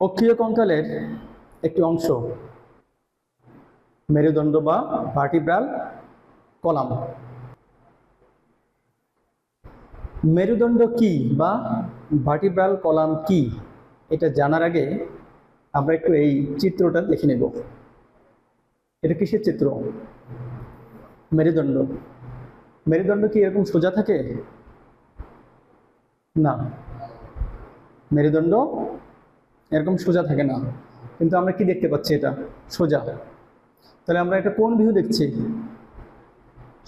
অক্ষীয় কঙ্কালের একটি অংশ। মেরুদণ্ড বা ভার্টিব্রাল কলাম। মেরুদণ্ড কি বা ভার্টিব্রাল কলাম কি, এটা জানার আগে আমরা একটু এই চিত্রটা দেখে নেব। এটা কিসের চিত্র? মেরুদণ্ড। মেরুদণ্ড কি এরকম সোজা থাকে? না। মেরুদণ্ড এরকম সোজা থাকে না। কিন্তু আমরা কি দেখতে পাচ্ছি এটা? সোজা। তাহলে আমরা এটা কোন ভিউ দেখছি?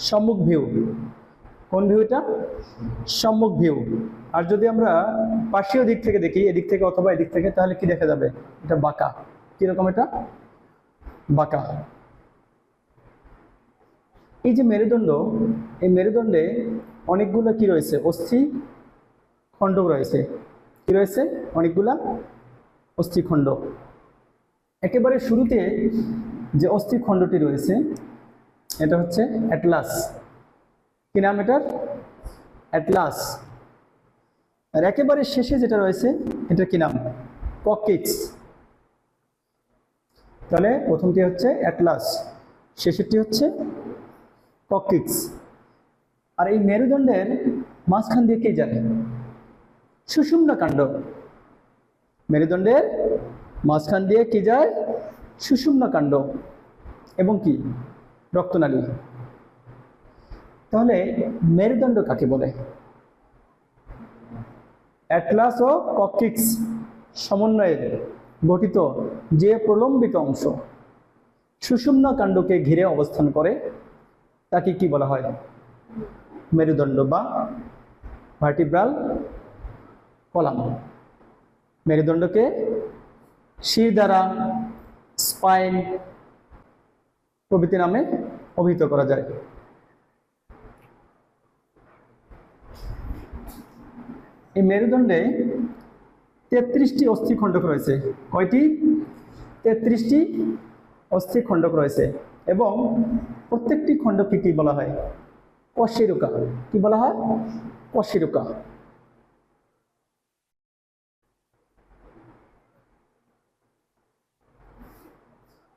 সম্মুখ ভিউ কোন ভিউ এটা? সম্মুখ ভিউ আর যদি আমরা পার্শ্বীয় দিক থেকে দেখি, এদিক থেকে অথবা এদিক থেকে, তাহলে কি দেখা যাবে? এটা বাঁকা। কীরকম এটা? বাঁকা। এই যে মেরুদণ্ড, এই মেরুদণ্ডে অনেকগুলো কি রয়েছে? অস্থি খণ্ড রয়েছে। কি রয়েছে? অনেকগুলা অস্থিখণ্ড। একেবারে শুরুতে যে অস্থিখণ্ডটি রয়েছে, এটা হচ্ছে অ্যাটলাস। কি নাম এটার? অ্যাটলাস। আর একেবারে শেষে যেটা রয়েছে, এটা কি নাম? ককিক্স তাহলে প্রথমটি হচ্ছে অ্যাটলাস, শেষেরটি হচ্ছে ককিক্স আর এই মেরুদণ্ডের মাঝখান দিয়ে কে যায় সুষুম্না কাণ্ড। মেরুদণ্ডের মাঝখান দিয়ে কি যায়? সুষুম্না কাণ্ড। এবং কি? রক্তনালী। তাহলে মেরুদণ্ড কাকে বলে? অ্যাটলাস ও ককিক্স সমন্বয়ে গঠিত যে প্রলম্বিত অংশ সুষুম্না কাণ্ডকে ঘিরে অবস্থান করে, তাকে কি বলা হয়? মেরুদণ্ড বা ভার্টিব্রাল কলাম। মেরুদণ্ডকে শির দ্বারা স্পাইন প্রভৃতি নামে অভিহিত করা যায়। এই মেরুদণ্ডে তেত্রিশটি অস্থিখণ্ডক রয়েছে। কয়টি? তেত্রিশটি অস্থিখণ্ডক রয়েছে এবং প্রত্যেকটি খণ্ডকে কি বলা হয়? কশেরুকা কি বলা হয়? কশেরুকা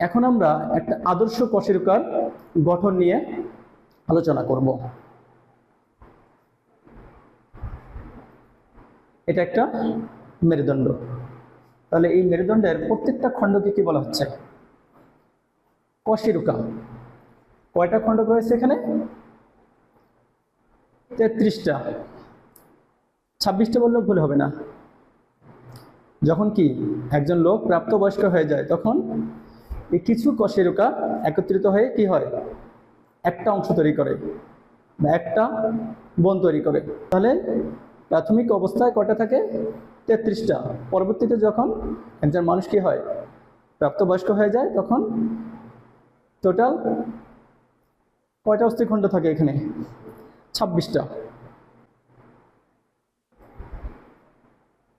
এখন আমরা একটা আদর্শ কশেরুকার গঠন নিয়ে আলোচনা করব। এটা একটা মেরুদণ্ড। তাহলে এই মেরুদণ্ডের প্রত্যেকটা খণ্ডকে কি বলা হচ্ছে? কশেরুকা কয়টা খণ্ডক রয়েছে এখানে? তেত্রিশটা। ছাব্বিশটা বললেও ভুল হবে না। যখন কি একজন লোক প্রাপ্তবয়স্ক হয়ে যায়, তখন এই কিছু কশেরুকা একত্রিত হয়ে কি হয়? একটা অংশ তৈরি করে বা একটা বন তৈরি করে। তাহলে প্রাথমিক অবস্থায় কয়টা থাকে? তেত্রিশটা। পরবর্তীতে যখন একজন মানুষ কি হয়? প্রাপ্তবয়স্ক হয়ে যায়, তখন টোটাল কয়টা অস্থিখণ্ড থাকে এখানে? ছাব্বিশটা।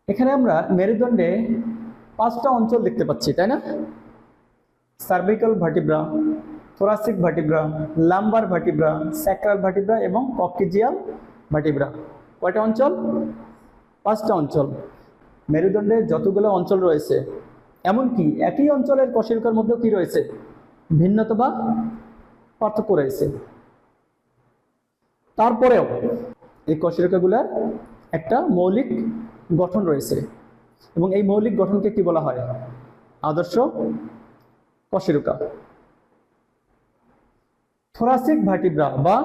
এখানে আমরা মেরুদণ্ডে পাঁচটা অঞ্চল দেখতে পাচ্ছি, তাই না? Cervical vertebra thoracic vertebra lumbar vertebra sacral vertebra এবং ককিজিয়াল ভার্টিব্রা কয়টা অঞ্চল? পাঁচটা অঞ্চল। মেরুদণ্ডে যতগুলো অঞ্চল রয়েছে, এমনকি একই অঞ্চলের কশেরুকার মধ্যেও কি রয়েছে? ভিন্নতা বা পার্থক্য রয়েছে। তারপরেও এই কশেরুকাগুলার একটা মৌলিক গঠন রয়েছে এবং এই মৌলিক গঠনকে কি বলা হয়? আদর্শ কশেরুকা থোরাসিক ভার্টিব্রা বা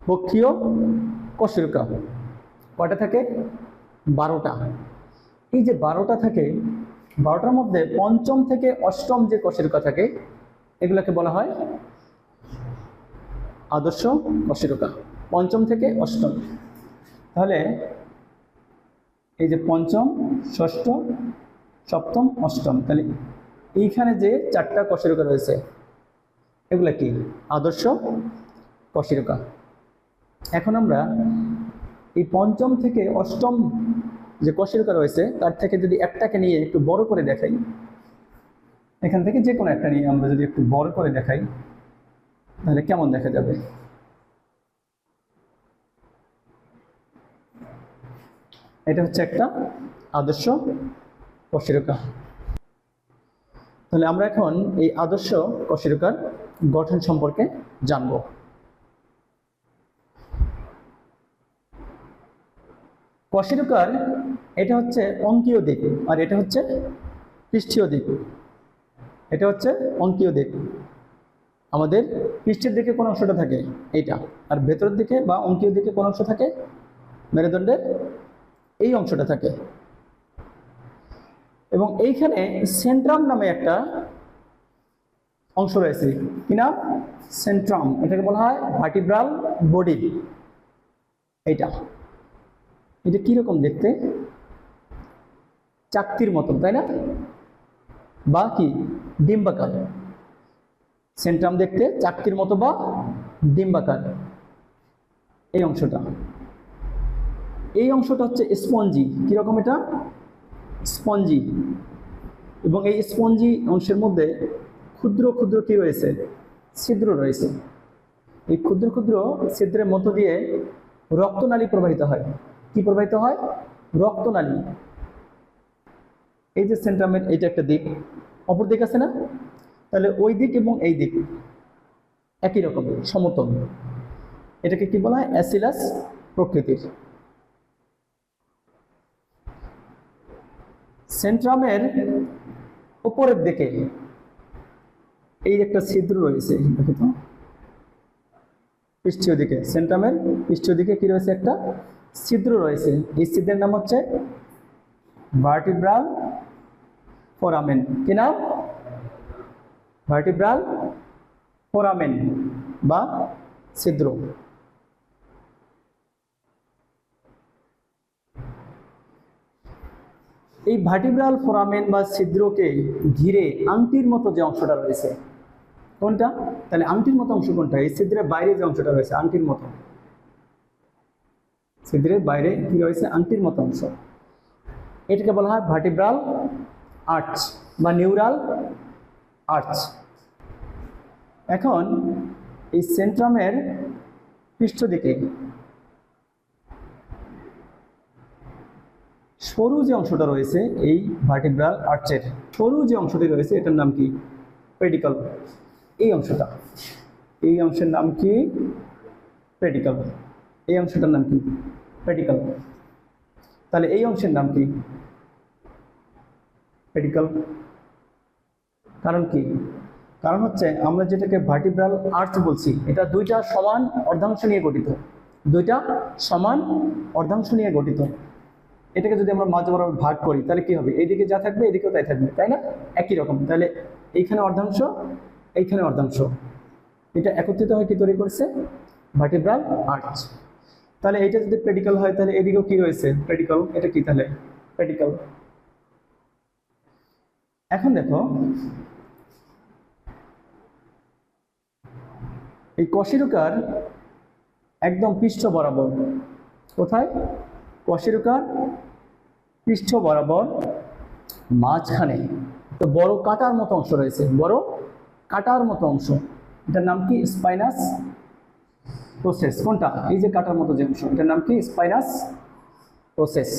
বক্ষীয় কশেরুকা কয়টা থাকে? বারোটা। এই যে বারোটা থাকে, বারোটার মধ্যে পঞ্চম থেকে অষ্টম যে কশেরুকা থাকে, এগুলোকে বলা হয় আদর্শ কশেরুকা পঞ্চম থেকে অষ্টম। তাহলে এই যে পঞ্চম, ষষ্ঠ, সপ্তম, অষ্টম, তাহলে এইখানে যে চারটা কশেরুকা রয়েছে, এগুলা কি? আদর্শ কশেরুকা। এখন আমরা এই পঞ্চম থেকে অষ্টম যে কশেরুকা রয়েছে, তার থেকে যদি একটাকে নিয়ে একটু বড় করে দেখাই, এখান থেকে যে কোনো একটা নিয়ে আমরা যদি একটু বড় করে দেখাই, তাহলে কেমন দেখা যাবে? এটা হচ্ছে একটা আদর্শ কশেরুকা। তাহলে আমরা এখন এই আদর্শ কশেরুকার গঠন সম্পর্কে জানব। কশেরুকার এটা হচ্ছে অঙ্কীয় দিক আর এটা হচ্ছে পৃষ্ঠীয় দিক। এটা হচ্ছে অঙ্কীয় দিক। আমাদের পৃষ্ঠের দিকে কোন অংশটা থাকে? এইটা। আর ভেতরের দিকে বা অঙ্কীয় দিকে কোন অংশ থাকে? মেরুদণ্ডের এই অংশটা থাকে। এবং এইখানে সেন্ট্রাম নামে একটা অংশ রয়েছে। কি নাম? সেন্ট্রাম এটাকে বলা হয় ভার্টিব্রাল বডি এইটা। এটা কীরকম দেখতে? চাকতির মতন, তাই না? বা কি? ডিম্বাকার। সেন্ট্রাম দেখতে চাকতির মতো বা ডিম্বাকার। এই অংশটা। এই অংশটা হচ্ছে স্পঞ্জি কীরকম এটা? স্পঞ্জি। এবং এই স্পঞ্জি অংশের মধ্যে ক্ষুদ্র ক্ষুদ্র কী রয়েছে? ছিদ্র রয়েছে। এই ক্ষুদ্র ক্ষুদ্র ছিদ্রের মধ্য দিয়ে রক্তনালী প্রবাহিত হয়। কি প্রবাহিত হয়? রক্তনালী। এই যে সেন্ট্রামের এইটা একটা দিক। অপর দিক আছে না? তাহলে ওই দিক এবং এই দিক একই রকম, সমতল। এটাকে কি বলা হয়? অ্যাসিলাস প্রকৃতির। সেন্ট্রামের উপরের দিকে এই একটা ছিদ্র রয়েছে, দেখো তো। পৃষ্ঠীয় দিকে, সেন্ট্রামের পৃষ্ঠীয় দিকে কি রয়েছে একটা ছিদ্র রয়েছে। এই ছিদ্রের নাম হচ্ছে ভার্টিব্রাল ফোরামেন কি নাম? ভার্টিব্রাল ফোরামেন বা ছিদ্র। এই ভার্টিব্রাল ফোরামেন বা ছিদ্রকে ঘিরে আংটির মতো যে অংশটা রয়েছে, কোনটা? তাহলে আংটির মতো অংশ কোনটা? এই ছিদ্রের বাইরে যে অংশটা রয়েছে, আংটির মতো। ছিদ্রের বাইরে কি রয়েছে? আংটির মতো অংশ। এটাকে বলা হয় ভার্টিব্রাল আর্চ বা নিউরাল আর্চ এখন এই সেন্ট্রামের পৃষ্ঠ দিকে সরু যে অংশটা রয়েছে, এই ভার্টিব্রাল আর্চের সরু যে অংশটি রয়েছে, এটার নাম কি? পেডিকল এই অংশটা। এই অংশের নাম কি? পেডিকল এই অংশটার নাম কি? পেডিকল তাহলে এই অংশের নাম কি? পেডিকল কারণ কি? কারণ হচ্ছে আমরা যেটাকে ভার্টিব্রাল আর্চ বলছি, এটা দুইটা সমান অর্ধাংশ নিয়ে গঠিত। দুইটা সমান অর্ধাংশ নিয়ে গঠিত। এটাকে যদি আমরা মাঝ বরাবর ভাগ করি, তাহলে কি হবে? এইদিকে যা থাকবে, এদিকেও তাই থাকবে, তাই না? একই রকম। তাহলে এইখানে অর্ধাংশ এইখানে অর্ধাংশ। এটা একত্রিত হয়ে কি তৈরি করছে? ভার্টিব্রাল আর্চ তাহলে এটা যদি প্রেডিক্যাল হয়, তাহলে এদিকেও কি রয়েছে? প্রেডিক্যাল এটা কি তাহলে? প্রেডিক্যাল এখন দেখো, এই কশেরুকার একদম পৃষ্ঠ বরাবর। কোথায়? কশেরুকার পৃষ্ঠ বরাবর মাঝখানে। তো বড় কাটার মতো অংশ রয়েছে। বড় কাটার মতো অংশ। এটার নাম কি? Spinous process. কোনটা? এই যে কাটার মতো যে অংশ। এটার নাম কি? Spinous process.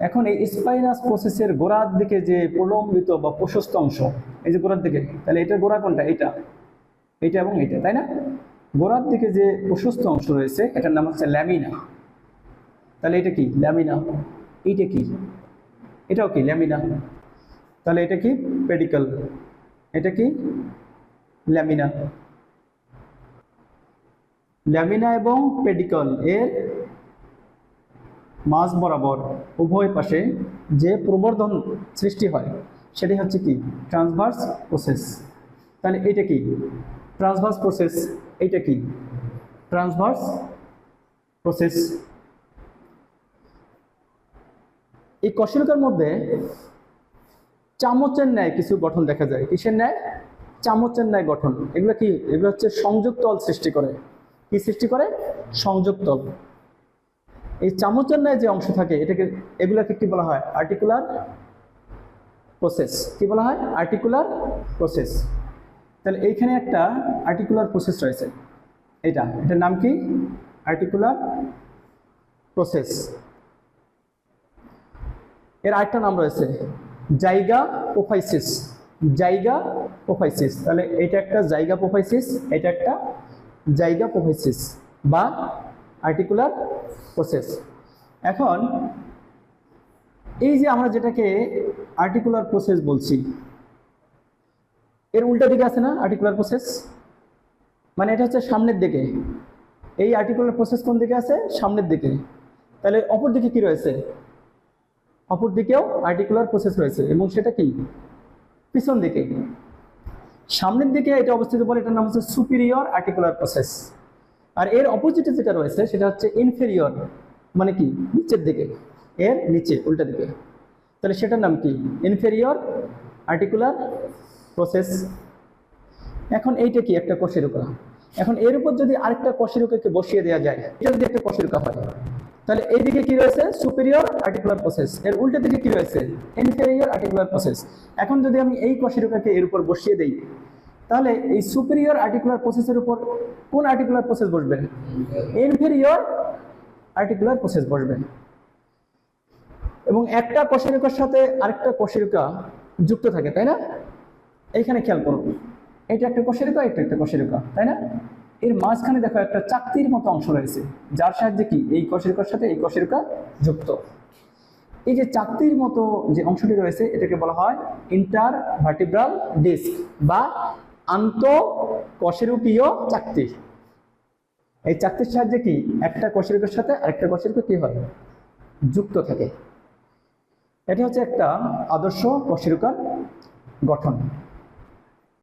এখন এই স্পাইনাস প্রসেসের গোড়ার দিকে যে প্রলম্বিত বা প্রশস্ত অংশ, এই যে গোড়ার দিকে, তাহলে এটার গোড়া কোনটা? এটা এটা এবং এটা তাই না? গোড়ার দিকে যে প্রশস্ত অংশ রয়েছে, এটার নাম হচ্ছে ল্যামিনা। তাহলে এটা কি? ল্যামিনা। এইটা কি? এটাও কি? ল্যামিনা। তাহলে এটা কি? পেডিকল। এটা কি? ল্যামিনা। ল্যামিনা এবং পেডিকল এর মাঝ বরাবর উভয় পাশে যে প্রবর্ধন সৃষ্টি হয়, সেটি হচ্ছে কি? Transverse process. তাহলে এটা কি? Transverse process. এইটা কি? Transverse process. এই কশেরুকার মধ্যে চামচের ন্যায় কিছু গঠন দেখা যায়। কিসের ন্যায়? চামচের ন্যায় গঠন। এগুলো কি? এগুলো হচ্ছে সংযোগ তল সৃষ্টি করে। কি সৃষ্টি করে? সংযোগ তল। এই চামচের ন্যায় যে অংশ থাকে, এটাকে, এগুলাকে কি বলা হয়? আর্টিকুলার প্রসেস কি বলা হয়? আর্টিকুলার প্রসেস তাহলে এইখানে একটা আর্টিকুলার প্রসেস রয়েছে। এটা এটার নাম কি? আর্টিকুলার প্রসেস এর আরেকটা নাম রয়েছে, জায়গা পোফাইসিস জায়গা পোফাইসিস তাহলে এটা একটা জায়গা পোফাইসিস এটা একটা জায়গা পোফাইসিস বা আর্টিকুলার প্রসেস। এখন এই যে আমরা যেটাকে আর্টিকুলার প্রসেস বলছি, এর উল্টা দিকে আছে না আর্টিকুলার প্রসেস? মানে এটা হচ্ছে সামনের দিকে। এই আর্টিকুলার প্রসেস কোন দিকে আছে? সামনের দিকে। তাহলে অপর দিকে কি রয়েছে? অপর দিকেও আর্টিকুলার প্রসেস রয়েছে, এবং সেটা কি? পিছন দিকে। সামনের দিকে এটা অবস্থিত বলে এটার নাম হচ্ছে সুপিরিয়র আর্টিকুলার প্রসেস আর এর অপোজিটে যেটা রয়েছে, সেটা হচ্ছে ইনফেরিয়র মানে কি? নিচের দিকে। এর নিচে, উল্টা দিকে। তাহলে সেটার নাম কি? ইনফেরিয়র আর্টিকুলার প্রসেস এখন এইটা কি? একটা কশেরুকা এখন এর উপর যদি আরেকটা কশেরুকাকে বসিয়ে দেওয়া যায়, এটা যদি একটা কশেরুকা হয় তাহলে এইদিকে কি রয়েছে? সুপিরিয়র আর্টিকুলার প্রসেস এর উল্টো দিকে কি রয়েছে? ইনফেরিয়র আর্টিকুলার প্রসেস এখন যদি আমি এই কশেরুকাকে এর উপর বসিয়ে দেই, তাহলে এই সুপিরিয়র আর্টিকুলার প্রসেসের উপর কোন আর্টিকুলার প্রসেস বসবে ইনফেরিয়র আর্টিকুলার প্রসেস বসবে এবং একটা কশেরুকার সাথে আরেকটা কশেরুকা যুক্ত থাকে, তাই না? এইখানে খেয়াল করুন। এটা একটা কশেরুকা এটা একটা কশেরুকা তাই না? এর মাঝখানে দেখো একটা চাকতির মতো অংশ রয়েছে। যার সাহায্যে কি? এই কশেরুকার সাথে এই কশেরুকা যুক্ত। এই যে চাকতির মতো যে অংশটি রয়েছে, এটাকে বলা হয় ইন্টার ভার্টিব্রাল ডিস্ক বা আন্ত কশেরুকীয় চাকতি। এই চাকতির সাহায্যে কি? একটা কশেরুকের সাথে আরেকটা কশেরুকা কি হয়? যুক্ত থাকে। এটা হচ্ছে একটা আদর্শ কশেরুকার গঠন।